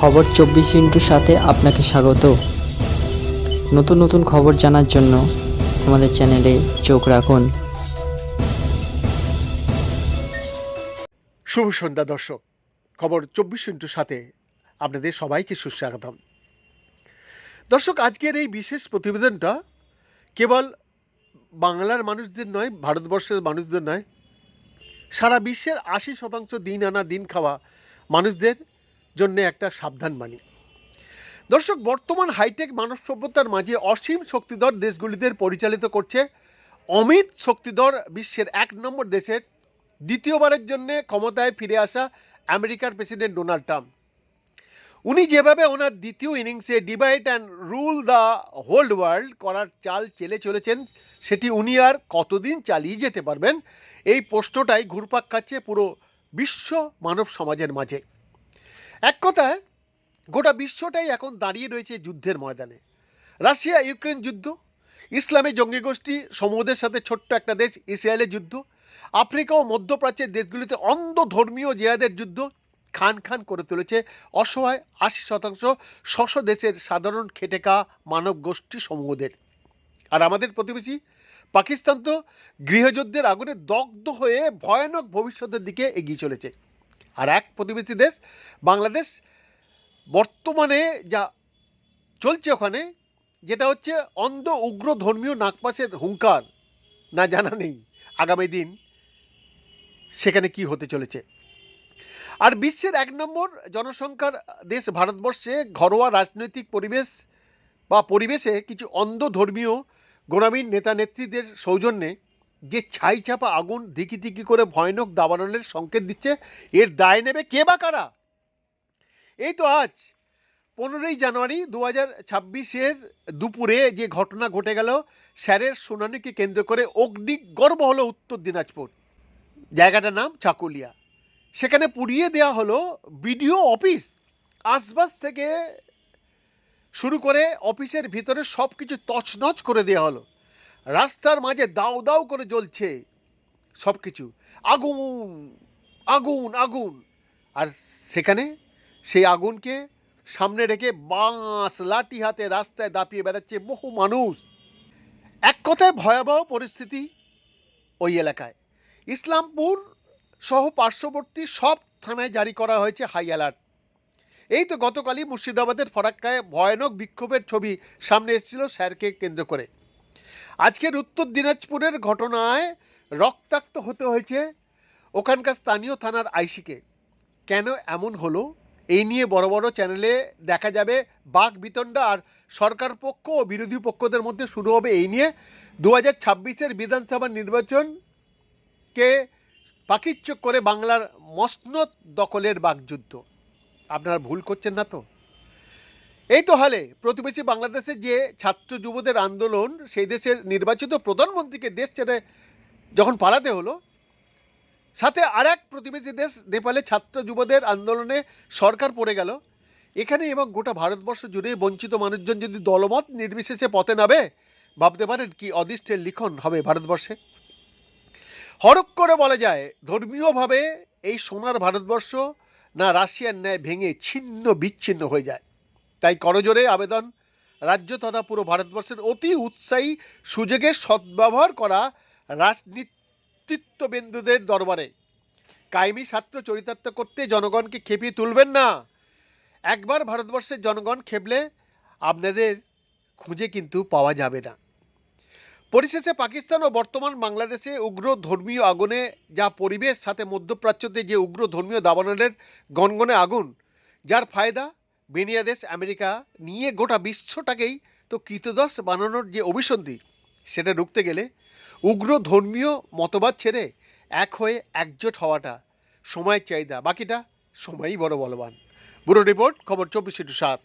খবর চব্বিশ ইন্টুর সাথে আপনাকে স্বাগত। নতুন নতুন খবর জানার জন্য আমাদের চ্যানেলে চোখ রাখুন। শুভ সন্ধ্যা দর্শক। খবর চব্বিশ ইন্টুর সাথে আপনাদের সবাইকে সুস্বাগতম। দর্শক, আজকের এই বিশেষ প্রতিবেদনটা কেবল বাংলার মানুষদের নয়, ভারতবর্ষের মানুষদের নয়, সারা বিশ্বের আশি শতাংশ দিন আনা দিন খাওয়া মানুষদের জন্য একটা সাবধান বাণী। দর্শক, বর্তমান হাইটেক মানব সভ্যতার মাঝে অসীম শক্তিধর দেশগুলিদের পরিচালিত করছে অমিত শক্তিধর বিশ্বের এক নম্বর দেশের দ্বিতীয়বারের জন্য ক্ষমতায় ফিরে আসা আমেরিকার প্রেসিডেন্ট ডোনাল্ড ট্রাম্প। উনি যেভাবে ওনার দ্বিতীয় ইনিংসে divide and rule the whole world করার চাল চেলে চলেছেন, সেটি উনি আর কতদিন চালিয়ে যেতে পারবেন, এই প্রশ্নটাই ঘুরপাক খাচ্ছে পুরো বিশ্ব মানব সমাজের মাঝে। এক কথায়, গোটা বিশ্বটাই এখন দাঁড়িয়ে রয়েছে যুদ্ধের ময়দানে। রাশিয়া, ইউক্রেন যুদ্ধ, ইসলামী জঙ্গি গোষ্ঠী, সমুদ্রের সাথে ছোট্ট একটা দেশ ইসরায়েলের যুদ্ধ, আফ্রিকা ও মধ্যপ্রাচ্যের দেশগুলিতে অন্ধ ধর্মীয় জেহাদের যুদ্ধ খান খান করে তুলেছে অসহায় আশি শতাংশ শশ দেশের সাধারণ খেটেকা মানব গোষ্ঠী সমূহদের। আর আমাদের প্রতিবেশী পাকিস্তান তো গৃহযুদ্ধের আগুনে দগ্ধ হয়ে ভয়ানক ভবিষ্যতের দিকে এগিয়ে চলেছে। আর এক প্রতিবেশী দেশ, বাংলাদেশ, বর্তমানে যা চলছে ওখানে, যেটা হচ্ছে অন্ধ উগ্র ধর্মীয় নাগপাসের হুঙ্কার, না জানা নেই আগামী দিন সেখানে কি হতে চলেছে। আর বিশ্বের এক নম্বর জনসংখ্যার দেশ ভারতবর্ষে ঘরোয়া রাজনৈতিক পরিবেশ বা পরিবেশে কিছু অন্ধ ধর্মীয় গোড়ামিন নেতা নেত্রীদের সৌজন্যে যে ছাই চাপা আগুন দিকি দিকি করে ভয়ানক দাবানলের সংকেত দিচ্ছে, এর দায় নেবে কে বা কারা? এই তো আজ, পনেরোই জানুয়ারি দু হাজার ছাব্বিশের দুপুরে যে ঘটনা ঘটে গেল, স্যারের শুনানিকে কেন্দ্র করে অগ্নিগর্ভ হলো উত্তর দিনাজপুর। জায়গাটার নাম চাকুলিয়া সেখানে পুড়িয়ে দেওয়া হলো বিডিও অফিস। আশবাস থেকে শুরু করে অফিসের ভিতরে সব কিছু তছনছ করে দেওয়া হলো। রাস্তার মাঝে দাউ দাউ করে জ্বলছে সব কিছু আগুন আগুন আগুন। আর সেখানে সেই আগুনকে সামনে রেখে বাঁশ, লাঠি হাতে রাস্তায় দাপিয়ে বেড়াচ্ছে বহু মানুষ। এক কথায় ভয়াবহ পরিস্থিতি ওই এলাকায়। ইসলামপুর সহ পার্শ্ববর্তী সব থানায় জারি করা হয়েছে হাই অ্যালার্ট। এই তো গতকালই মুর্শিদাবাদের ফরাক্কায় ভয়ানক বিক্ষোভের ছবি সামনে এসেছিল স্যারকে কেন্দ্র করে। আজকের উত্তর দিনাজপুরের ঘটনায় রক্তাক্ত হতে হয়েছে ওখানকার স্থানীয় থানার আইসিকে। কেন এমন হলো? এই নিয়ে বড় বড় চ্যানেলে দেখা যাবে বাক বিতণ্ডা আর সরকার পক্ষ ও বিরোধী পক্ষদের মধ্যে শুরু হবে এই নিয়ে। দু হাজার ছাব্বিশের বিধানসভা নির্বাচনকে পাকিচ্চক করে বাংলার মসনদ দখলের বাকযুদ্ধ আপনারা ভুল করছেন না তো? এই তো হালে, প্রতিবেশী বাংলাদেশে যে ছাত্র যুবদের আন্দোলন, সেই দেশের নির্বাচিত প্রধানমন্ত্রীকে দেশ ছেড়ে যখন পালাতে হলো, সাথে আর এক প্রতিবেশী দেশ, নেপালে ছাত্র যুবদের আন্দোলনে সরকার পড়ে গেল। এখানে এবং গোটা ভারতবর্ষ জুড়ে বঞ্চিত মানুষজন যদি দলমত নির্বিশেষে পথে নামে, ভাবতে পারেন কি অদৃষ্টের লিখন হবে ভারতবর্ষে। হরক করে বলা যায়, ধর্মীয়ভাবে এই সোনার ভারতবর্ষ না রাশিয়ার ন্যায় ভেঙে ছিন্ন বিচ্ছিন্ন হয়ে যায়। তাই করজোরে আবেদন রাজ্য তথা পুরো ভারতবর্ষের অতি উৎসাহী সুযোগের সদ্ব্যবহার করা রাজনীতিত্ববিন্দুদের দরবারে। কায়েমি ছাত্র চরিতার্থ করতে জনগণকে খেপিয়ে তুলবেন না। একবার ভারতবর্ষের জনগণ খেপলে আপনাদের খুঁজে কিন্তু পাওয়া যাবে না। পরিশেষে পাকিস্তান ও বর্তমান বাংলাদেশে উগ্র ধর্মীয় আগুনে যা পরিবেশ, সাথে মধ্যপ্রাচ্যতে যে উগ্র ধর্মীয় দাবানলের গনগনে আগুন, যার ফায়দা বেনিয়া দেশ আমেরিকা নিয়ে গোটা বিশ্বটাকেই তো কৃতদাস বানানোর যে অভিসন্ধি, সেটা ঢুকতে গেলে উগ্র ধর্মীয় মতবাদ ছেড়ে এক হয়ে একজোট হওয়াটা সময়ের চাহিদা, বাকিটা সময়ই বড় বলবান। ব্যুরো রিপোর্ট, খবর চব্বিশ সাত।